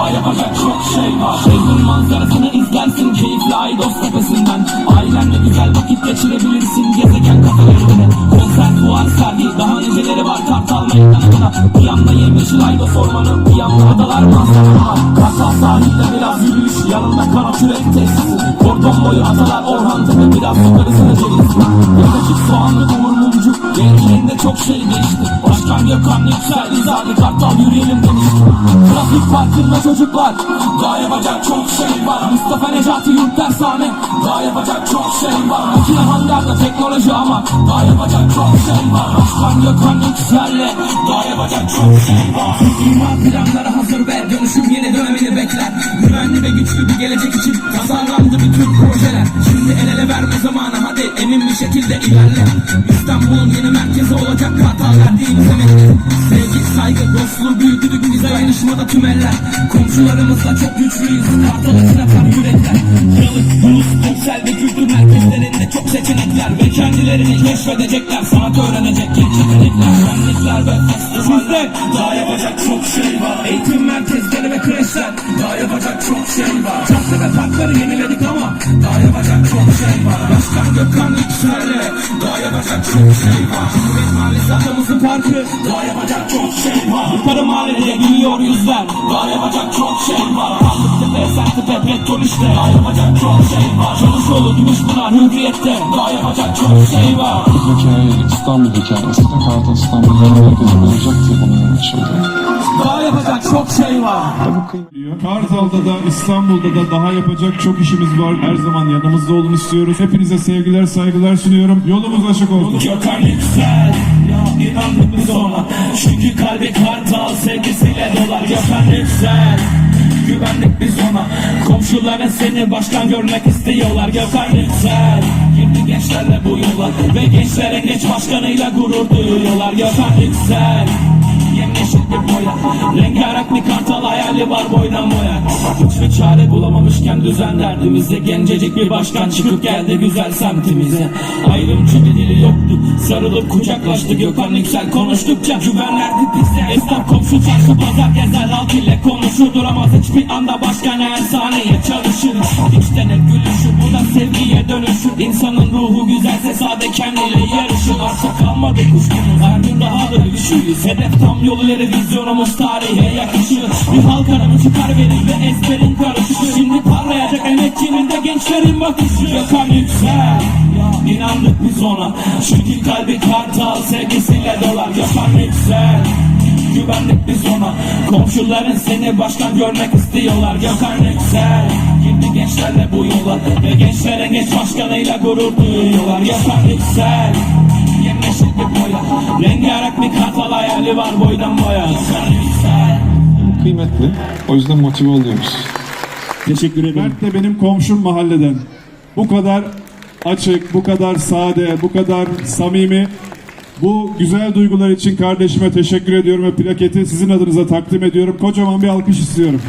Daha yapacak çok şey var. Şehrin manzarasını izlersin Keyifli Aydos tepesinden. Ailenle güzel vakit geçirebilirsin Gezegen kafelerinde. Konser, fuar, sergi Daha niceleri var. Kartal meydanında Bir yanda yemyeşil Aydos ormanı Bir yanda adalar manzaralı var. Kartal sahilde biraz yürüyüş Yanında kara kürek tesisi. Kordon boyu atalar Orhan Tepe biraz yukarısını ceviz Yakacık soğanlı Uğur Mumcu Gençliğinde çok şey değişti Başkan Gökhan Yüksel İzadi Kartal yürüyelim demişti Trafik parkında çocuklar Daha yapacak çok şey var. Mustafa Necati Yurt Dersane Daha yapacak çok şey var. Makine hangarda teknoloji ama Daha yapacak çok şey var. Başkan Gökhan Yüksel'le Daha yapacak çok şey var. İmar planları hazır ve dönüşüm yeni dönemini bekler. Güvenli ve güçlü bir gelecek için Tasarlandı emin bir şekilde ilerle İstanbul'un yeni merkezi olacak Kartal verdiğimiz emek Sevgi, saygı, dostluğu büyüdük bize dayanışmada tüm eller. Komşularımızla çok güçlüyüz. Kartal içine kar yürekler. Yalık, Yunus, Yüksel ve kültür merkezlerinde çok seçenekler Ve kendilerini keşfedecekler. Sanat öğrenecek genç yetenekler Şenlikler ve festivaller Daha yapacak çok şey var. Eğitim merkezleri ve kreşler Daha yapacak çok şey var. Cadde ve parkları yeniledik ama Daha yapacak çok şey var. Başkan Gökhan Yüksel'le Daha yapacak çok şey var. Cumhuriyet Mahallesi adamızın parkı Daha yapacak çok şey var. Yukarı mahalleye gülüyor yüzler Daha yapacak çok şey var. Kaldıktepe, Esentepe, petrol işte Daha yapacak çok şey var. Çalışoğlu, Gümüşpınar, Hürriyet'te Daha yapacak çok şey var. Hikaye İstanbul hikayesi. Kartal İstanbul'un merkezi olacak diye bunun açıldı. Daha yapacak çok şey var. Kartal'da da İstanbul'da da daha yapacak çok işimiz var. Her zaman yanımızda olun istiyoruz. Hepinize sevgiler saygılar sunuyorum. Yolumuz açık olsun. Gökhan Yüksel biz ona Çünkü kalbi kartal sevgisiyle dolar Gökhan Yüksel Güvendik biz ona Komşuların seni başkan görmek istiyorlar Gökhan Yüksel Girdi gençlerle bu yola Ve gençlerin genç başkanıyla gurur duyuyorlar Gökhan Yüksel boya Rengarenk bir kartal hayali var boydan boya Hiçbir çare bulamamışken düzen derdimize Gencecik bir başkan çıkıp geldi güzel semtimize. Ayrımcı bir dili yoktu. Sarılıp kucaklaştı Gökhan Yüksel konuştukça güven verdi bize. Esnaf komşu çarşı pazar gezer. Halk ile konuşur Duramaz hiçbir anda başkan her saniye çalışır. İçten hep sade kendiyle yarışır Artık kalmadı kuşkumuz her gün daha da güçlüyüz Hedef tam yol ileri vizyonumuz tarihe yakışır Bir halk aramı çıkar verir ve ezberin karışır Şimdi parlayacak emekçinin de gençlerin bakışı. Gökhan Yüksel. İnandık biz ona. Çünkü kalbi kartal sevgisiyle dolar. Gökhan Yüksel. Güvendik biz ona. Komşuların seni başkan görmek istiyorlar. Gökhan Yüksel Girdi gençlerle bu yola Ve gençlerin genç başkanıyla gurur duyuyorlar Yüksel Yemyeşil bir boya Rengarenk bir kartal hayali var boydan boya Yüksel kıymetli. O yüzden motive oluyoruz. Teşekkür ederim Mert de benim komşum mahalleden. Bu kadar açık, bu kadar sade, bu kadar samimi. Bu güzel duygular için kardeşime teşekkür ediyorum ve plaketi sizin adınıza takdim ediyorum. Kocaman bir alkış istiyorum.